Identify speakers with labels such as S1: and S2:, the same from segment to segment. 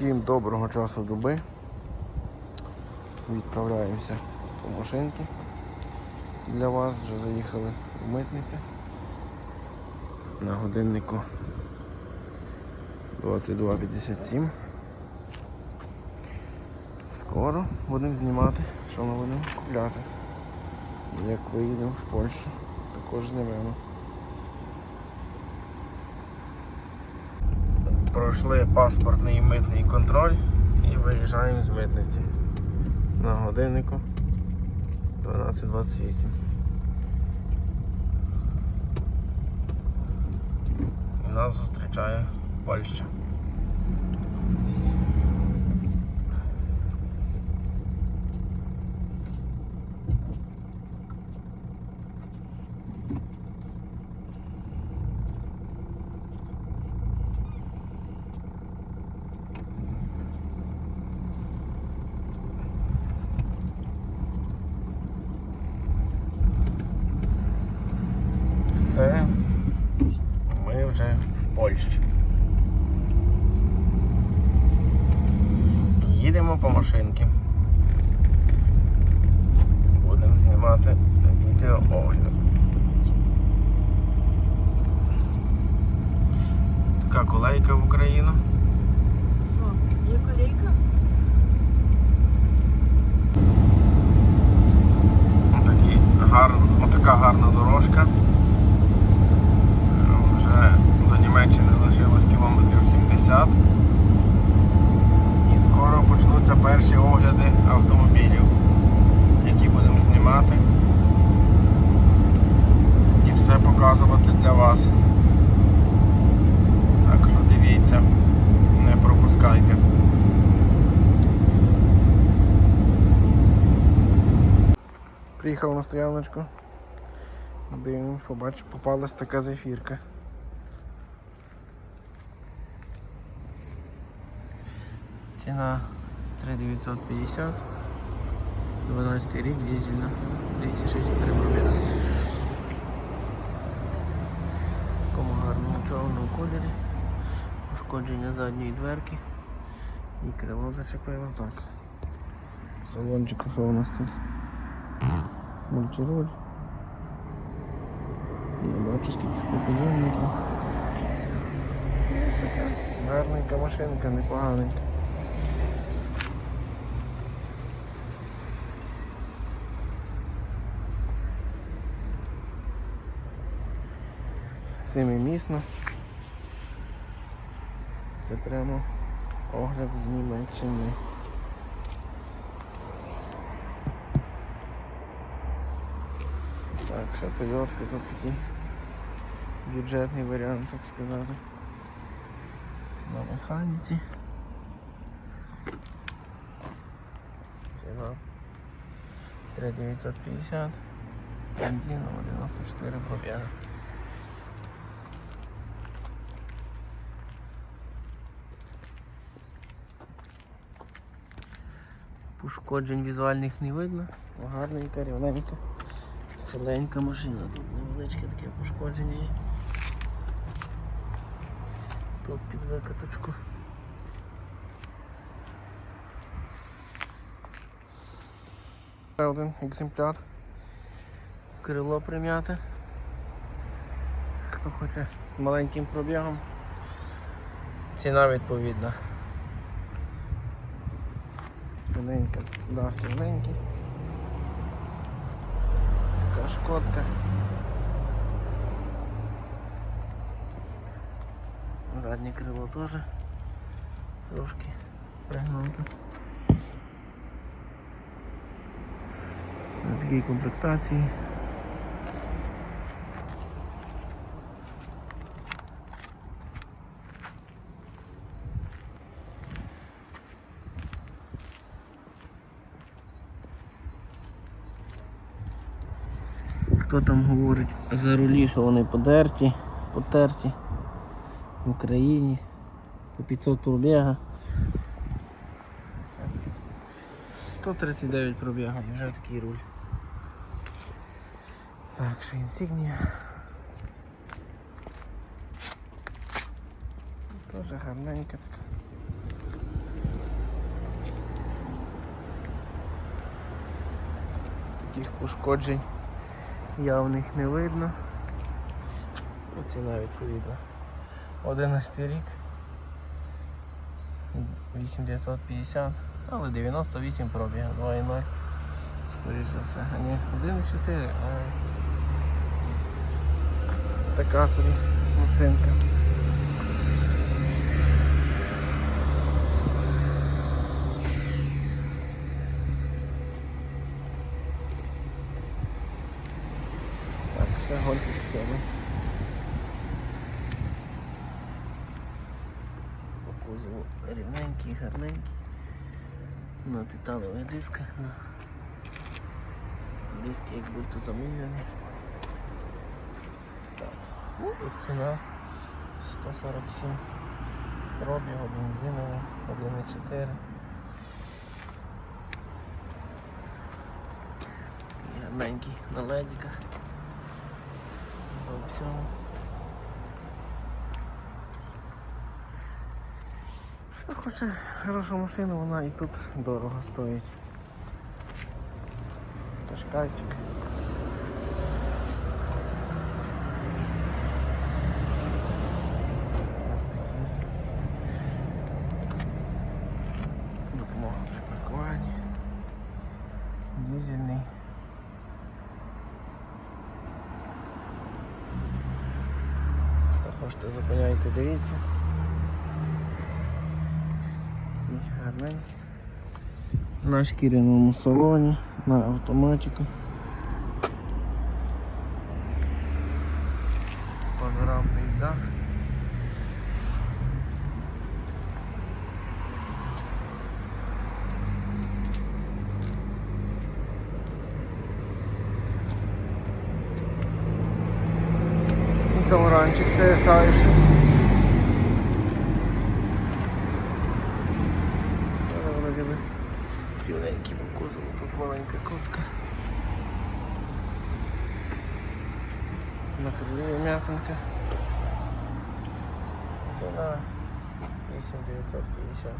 S1: Всім доброго часу доби. Відправляємося по машинки. Для вас вже заїхали в митницю. На годиннику 22.57. Скоро будемо знімати, що ми будемо купляти. Як виїдемо в Польщу, також знімемо. Пройшли паспортний і митний контроль і виїжджаємо з митниці на годиннику 12.28. І нас зустрічає Польща. Все, ми вже в Польщі. Їдемо по машинки. Будемо знімати відеоогляд. Така колейка в Україну.
S2: Що, є колейка?
S1: Отакі. Отака гарна дорожка. Вже до Німеччини лишилось кілометрів 70. І скоро почнуться перші огляди автомобілів, які будемо знімати. І все показувати для вас. Так що дивіться, не пропускайте. Приїхав на стояночку. Дивимось, побачив, попалась така зефірка. Ціна 3950. 12 рік, дизельна, 263 пробіга. В Такому гарному чорному кольорі. Пошкодження задньої дверки. І крило зачепило. Так. В Салончику що у нас тут? Мультироль. Не бачу скільки склопідйомників. Гарненька машинка, непоганенька. Семимісно. Це прямо огляд з Німеччини. Так, ще Тойотка тут такий бюджетний варіант, так сказати. На механіці. Ціна 3950. Бензином 94 пробіга. Пошкоджень візуальних не видно. Гарненька, рівненька. Ціленька машина, тут невеличке таке пошкодження є. Тут під викаточку. Один екземпляр. Крило прим'яте. Хто хоче з маленьким пробігом. Ціна відповідна. Рівненька, да, рівненький. Така шкодка. Заднє крило теж трошки пригнуто. На такій комплектації. Хто там говорить за рулі, що вони подерті, потерті в Україні по 500 пробіга. 139 пробіга і вже такий руль. Так, що інсигнія. Теж гарненька така. Таких пошкоджень явних не видно. Ну, Ціна відповідна. 11 рік. 8950, але 98 пробіга, 2,0. Скоріш за все. А ні, 1,4. а Така собі машинка. Ще гольфік 7. По кузову рівненький, гарненький. На титанових дисках, на диски як будто замінені. Так. Ну, І ціна 147 пробігу, бензиновий, 1,4. Гарненький на ледиках. Всьому. Хто хоче хорошу машину, вона і тут дорого стоїть. Кашкайчик. Хто зупиняйте, дивіться. Гарненький. На шкіряному салоні, на автоматику. І Тавранчик ТСАшний. Але вроді би рівненький по кузову, тут маленька коцка. На крилі м'ятинка. Ціна 8950.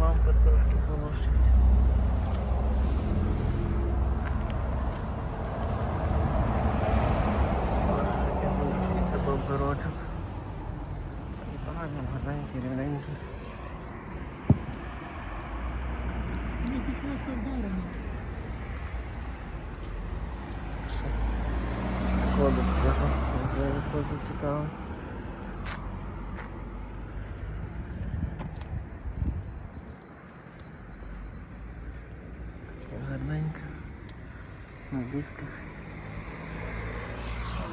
S1: Бампер трошки полущився. Трошки лущиться бамперочок. Так, Загально гарненький, рівненький.
S2: Якісь легко вдарені.
S1: Шкода можливо, зацікавить. Така гарненька. На дисках.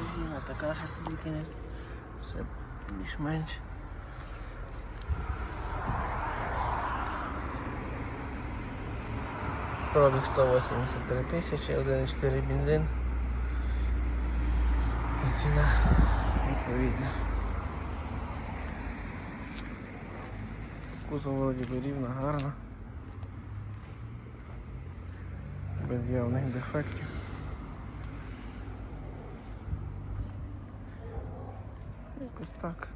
S1: Резина така ж собі, звісно. Все більш-менш. Пробіг 183 тисячі, 1,4 бензин. І ціна відповідна. Кузов вроді би рівна, гарна. Без явних дефектів. Якось так.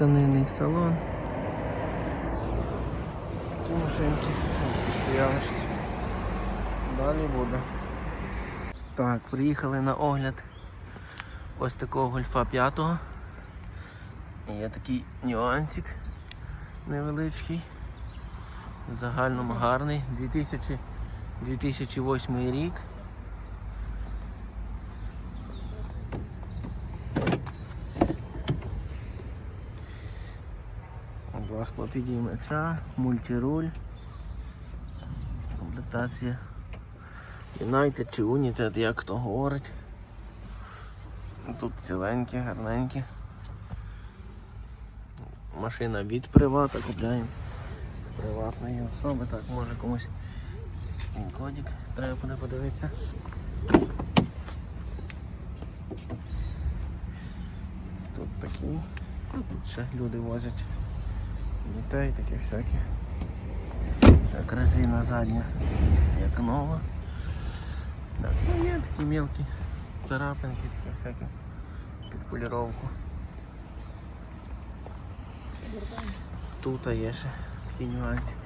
S1: Тканинний салон. Такі машинки в. Далі буде. Так, приїхали на огляд ось такого гольфа 5. Є такий нюансик невеличкий. В загальному гарний. 2000, 2008 рік. Два склопідіймача, мультируль. Комплектація United чи United, як хто говорить. Тут ціленькі, гарненькі. Машина від привата, купляємо приватної особи. Так, може комусь кодик треба буде подивитися. Тут такі. Ну, Тут ще люди возять дітей, такі всякі. Так, резина задня, як нова. Так, ну є такі мелкі царапинки, такі всякі під поліровку. Тут є ще такий нюансик.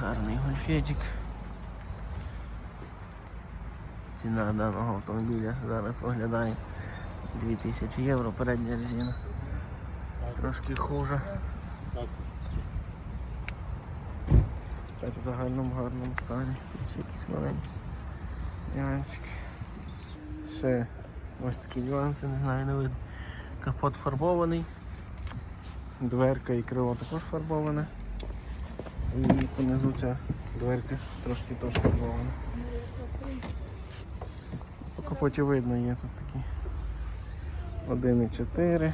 S1: Гарний гольфетик. Ціна даного автомобіля зараз оглядає 2000 євро, передня резина. Трошки хуже. Так в загальному гарному стані. Тут якісь маленькі нюансики. Ще ось такі нюанси, не знаю, не видно. Капот фарбований. Дверка і крило також фарбоване. І понизу ця дверка трошки теж фарбована. По капоті видно є тут такі 1,4.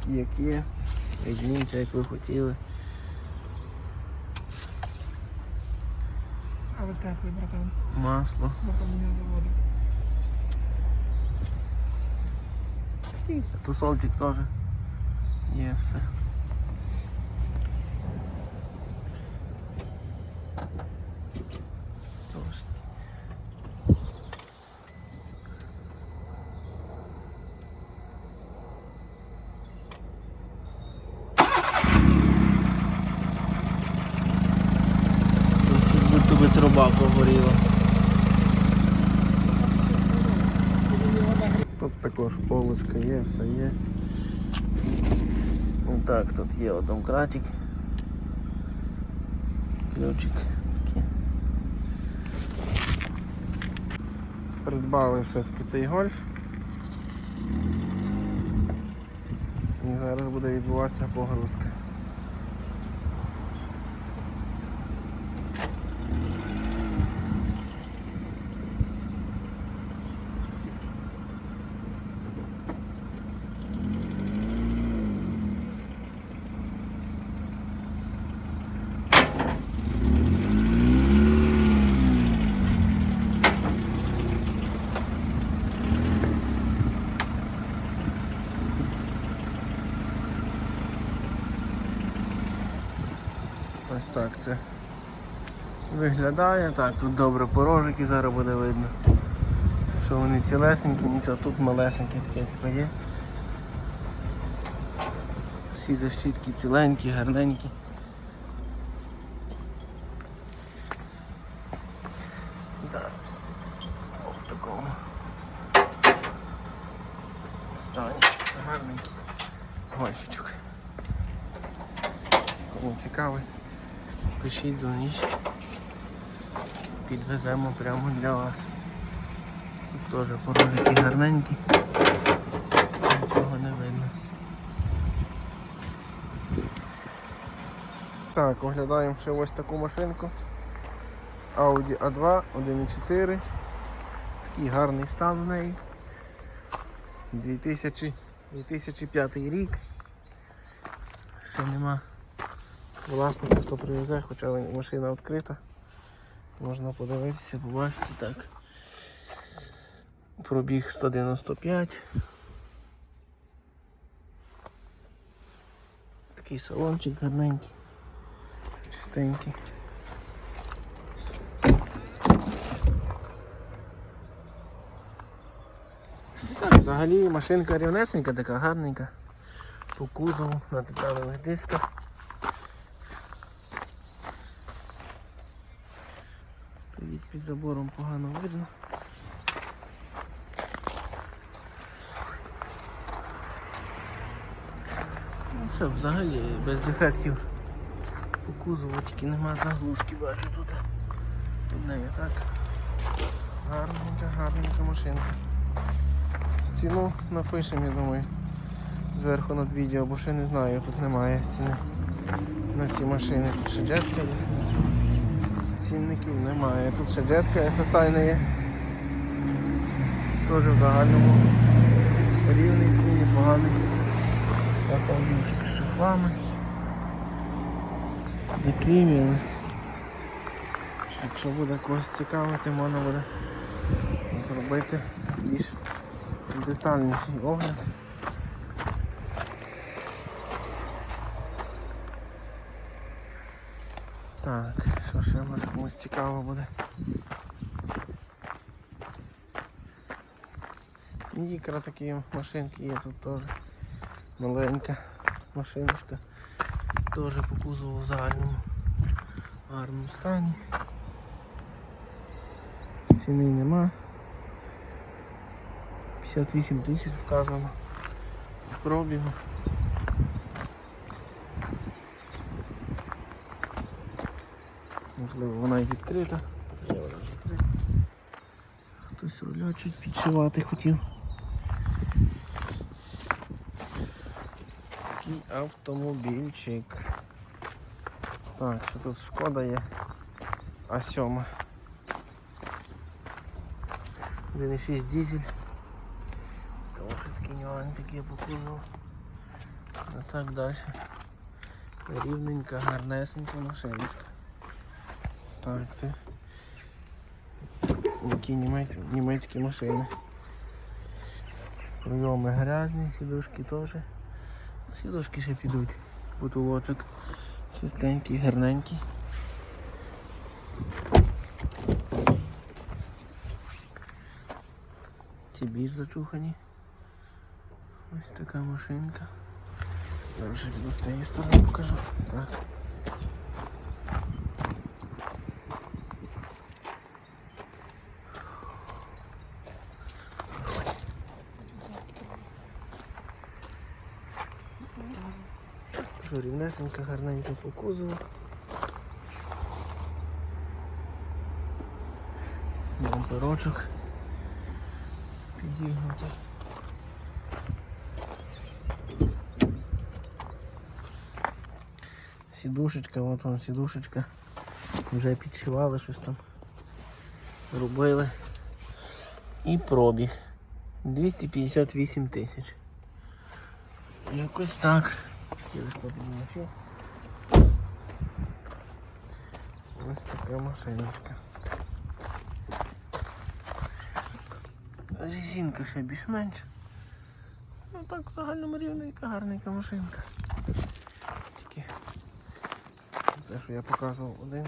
S1: Такі як є. Відміньте, як ви хотіли.
S2: Але теплий, братан.
S1: Масло.
S2: Бо мене заводить.
S1: Тусовчик теж є все. Тож. Тут щось труба погоріла. Тут також полочка є, все є. Ну Так, тут є одномкратик. Ключик такий. Придбали все-таки цей гольф. І зараз буде відбуватися погрузка. Так це виглядає. Так, тут добре порожики, зараз буде видно. Що вони цілесенькі, нічого, тут малесенькі таке типу є. Всі защитки ціленькі, гарненькі. Так. О, в такому стані. Гарненький гольфічок. Кому цікавий, пишіть, дзвоніть. Підвеземо прямо для вас. Тут теж порожики гарненькі. Нічого не видно. Так, оглядаємо ще ось таку машинку. Audi A2 1.4. Такий гарний стан в неї. 2000, 2005 рік. Ще нема власника, хто привезе, хоча машина відкрита. Можна подивитися, побачити так. Пробіг 195. Такий салончик гарненький, чистенький. Так, взагалі машинка рівнесенька, така гарненька. По кузову на титанових дисках. Стоїть під забором погано видно. Що, взагалі без дефектів по кузову тільки нема заглушки, бачу тут. Тут неї так. Гарненька, гарненька машинка. Ціну напишемо, я думаю, зверху над відео, бо ще не знаю, тут немає ціни на ці машини. Тут ще джетка є. Цінників немає. Тут ще джетка FSI не є. Теж в загальному рівний ціні, поганий. Автомобільчик з чохлами. Не якщо буде когось цікавити, можна буде зробити більш детальніший огляд. Так, що ще може комусь цікаво буде. Мікро такі машинки є тут теж. Маленька машиночка. Теж по кузову в загальному гарному стані. Ціни нема. 58 тисяч вказано. Пробігу. Можливо вона і відкрита. Відкрита. Хтось руля чуть підшивати хотів. Такий автомобільчик. Так, що тут шкода є. А7. 1,6 дизель. Що такі нюансики є по кузову. А так далі. Рівненька, гарнесенька машинка. Так, це які німець- німецькі машини. Прийоми грязні, сідушки теж. Сідушки ще підуть. Бутулочок чистенький, гарненький. Ці більш зачухані. Ось така машинка. Зараз ще піду з сторони покажу. Так. Що, Рівнесенька, гарненька по кузову. Бамперочок підігнутий. Сідушечка, от вон сідушечка. Вже підшивали щось там. Робили. І пробіг. 258 тисяч. Якось так. Стілечко піднімачі. Ось така машиночка. Резинка ще більш-менш. Ну так в загальному рівненька, гарненька машинка. Тільки це, що я показував один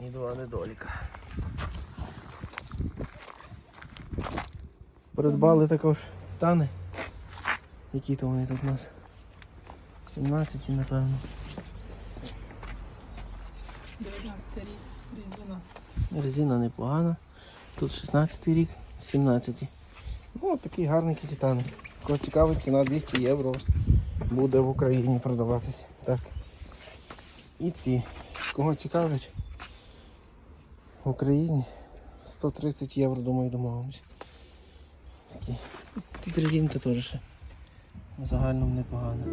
S1: і два недоліка. Придбали також тани. Які то вони тут у нас? 17 напевно.
S2: 19 рік, резина.
S1: Резина непогана. Тут 16 рік, 17. Ну, такий гарний титан. Кого цікавить, ціна 200 євро буде в Україні продаватись. Так. І ці. Кого цікавлять в Україні 130 євро, думаю, домовимося. Такі. Тут резинка теж ще в загальному непогана.